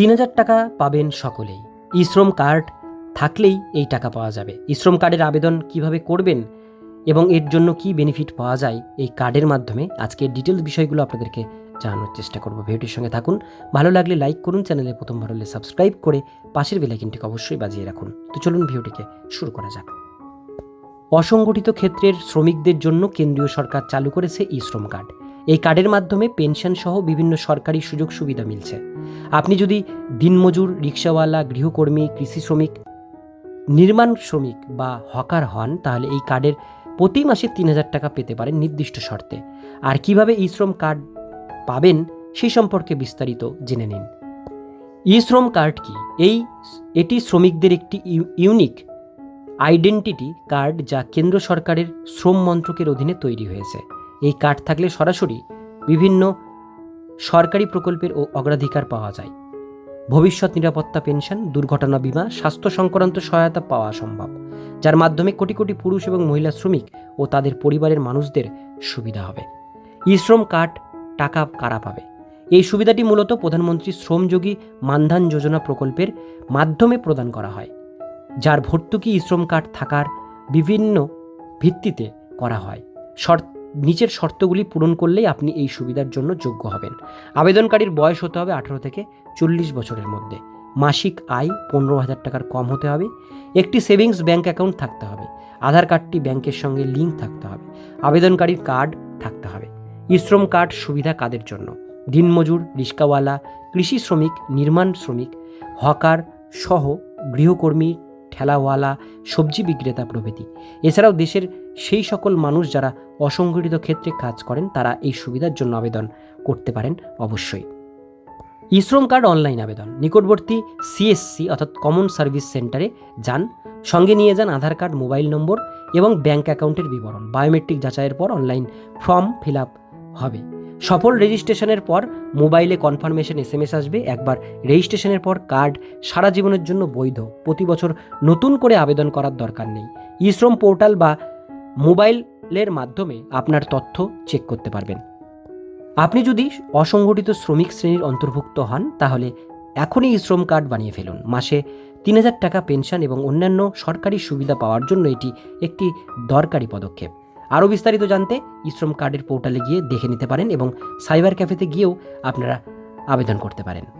তিন হাজার টাকা পাবেন সকলেই। ই শ্রম কার্ড থাকলেই এই টাকা পাওয়া যাবে। ই শ্রম কার্ডের আবেদন কীভাবে করবেন এবং এর জন্য কি বেনিফিট পাওয়া যায়, এই কার্ডের মাধ্যমে আজকে ডিটেলস বিষয়গুলো আপনাদেরকে জানানোর চেষ্টা করব। ভিডিওটির সঙ্গে থাকুন। ভালো লাগলে লাইক করুন চ্যানেলে প্রথমবার হলে সাবস্ক্রাইব করে পাশের বেলাইকিনটিকে অবশ্যই বাজিয়ে রাখুন। তো চলুন ভিডিওটিকে শুরু করা যাক। অসংগঠিত ক্ষেত্রের শ্রমিকদের জন্য কেন্দ্রীয় সরকার চালু করেছে ই শ্রম কার্ড। এই কার্ডের মাধ্যমে পেনশন সহ বিভিন্ন সরকারি সুযোগ সুবিধা মিলছে। আপনি যদি দিনমজুর রিক্সাওয়ালা, গৃহকর্মী, কৃষি শ্রমিক, নির্মাণ শ্রমিক বা হকার হন, তাহলে এই কার্ডের প্রতি মাসে তিন হাজার টাকা পেতে পারেন নির্দিষ্ট শর্তে। আর কীভাবে ই শ্রম কার্ড পাবেন সেই সম্পর্কে বিস্তারিত জেনে নিন। ই শ্রম কার্ড কি? এই এটি শ্রমিকদের একটি ইউ- ইউনিক আইডেন্টিটি কার্ড যা কেন্দ্র সরকারের শ্রম মন্ত্রকের অধীনে তৈরি হয়েছে। এই কার্ড থাকলে সরাসরি বিভিন্ন সরকারি প্রকল্পের ও অগ্রাধিকার পাওয়া যায়। ভবিষ্যৎ নিরাপত্তা পেনশন, দুর্ঘটনা বীমা, স্বাস্থ্য সংক্রান্ত সহায়তা পাওয়া সম্ভব, যার মাধ্যমে কোটি কোটি পুরুষ এবং মহিলা শ্রমিক ও তাদের পরিবারের মানুষদের সুবিধা হবে। ই শ্রম কার্ড টাকা কারা পাবে? এই সুবিধাটি মূলত প্রধানমন্ত্রী শ্রমযোগী মানধান যোজনা প্রকল্পের মাধ্যমে প্রদান করা হয়, যার ভর্তুকি ই শ্রম কার্ড থাকার বিভিন্ন ভিত্তিতে করা হয়। শর্ত নিচের শর্তগুলি পূরণ করলেই আপনি এই সুবিধার জন্য যোগ্য হবেন। আবেদনকারীর বয়স হতে হবে আঠারো থেকে চল্লিশ বছরের মধ্যে। মাসিক আয় পনেরো হাজার টাকার কম হতে হবে। একটি সেভিংস ব্যাঙ্ক অ্যাকাউন্ট থাকতে হবে। আধার কার্ডটি ব্যাংকের সঙ্গে লিঙ্ক থাকতে হবে। আবেদনকারীর কার্ড থাকতে হবে। ইশ্রম কার্ড সুবিধা কাদের জন্য? দিনমজুর রিক্সাওয়ালা কৃষি শ্রমিক, নির্মাণ শ্রমিক, হকার সহ গৃহকর্মী ঠেলাওয়ালা, সবজি বিক্রেতা প্রভৃতি। এছাড়াও দেশের সেই সকল মানুষ যারা অসংগঠিত ক্ষেত্রে কাজ করেন, তারা এই সুবিধার জন্য আবেদন করতে পারেন অবশ্যই। ইশ্রম কার্ড অনলাইন আবেদন। নিকটবর্তী সিএসসি অর্থাৎ কমন সার্ভিস সেন্টারে যান, সঙ্গে নিয়ে যান আধার কার্ড, মোবাইল নম্বর এবং ব্যাংক অ্যাকাউন্টের বিবরণ। বায়োমেট্রিক যাচাইয়ের পর অনলাইন ফর্ম ফিল হবে। সফল রেজিস্ট্রেশনের পর মোবাইলে কনফার্মেশন এস এম এস আসবে। একবার রেজিস্ট্রেশনের পর কার্ড সারা জীবনের জন্য বৈধ। প্রতি বছর নতুন করে আবেদন করার দরকার নেই। ইশ্রম পোর্টাল বা মোবাইলের মাধ্যমে আপনার তথ্য চেক করতে পারবেন। আপনি যদি অসংগঠিত শ্রমিক শ্রেণির অন্তর্ভুক্ত হন, তাহলে এখনই শ্রম কার্ড বানিয়ে ফেলুন। মাসে তিন হাজার টাকা পেনশন এবং অন্যান্য সরকারি সুবিধা পাওয়ার জন্য এটি একটি দরকারি পদক্ষেপ। আরও বিস্তারিত জানতে ইশ্রম শ্রম কার্ডের পোর্টালে গিয়ে দেখে নিতে পারেন এবং সাইবার ক্যাফেতে গিয়েও আপনারা আবেদন করতে পারেন।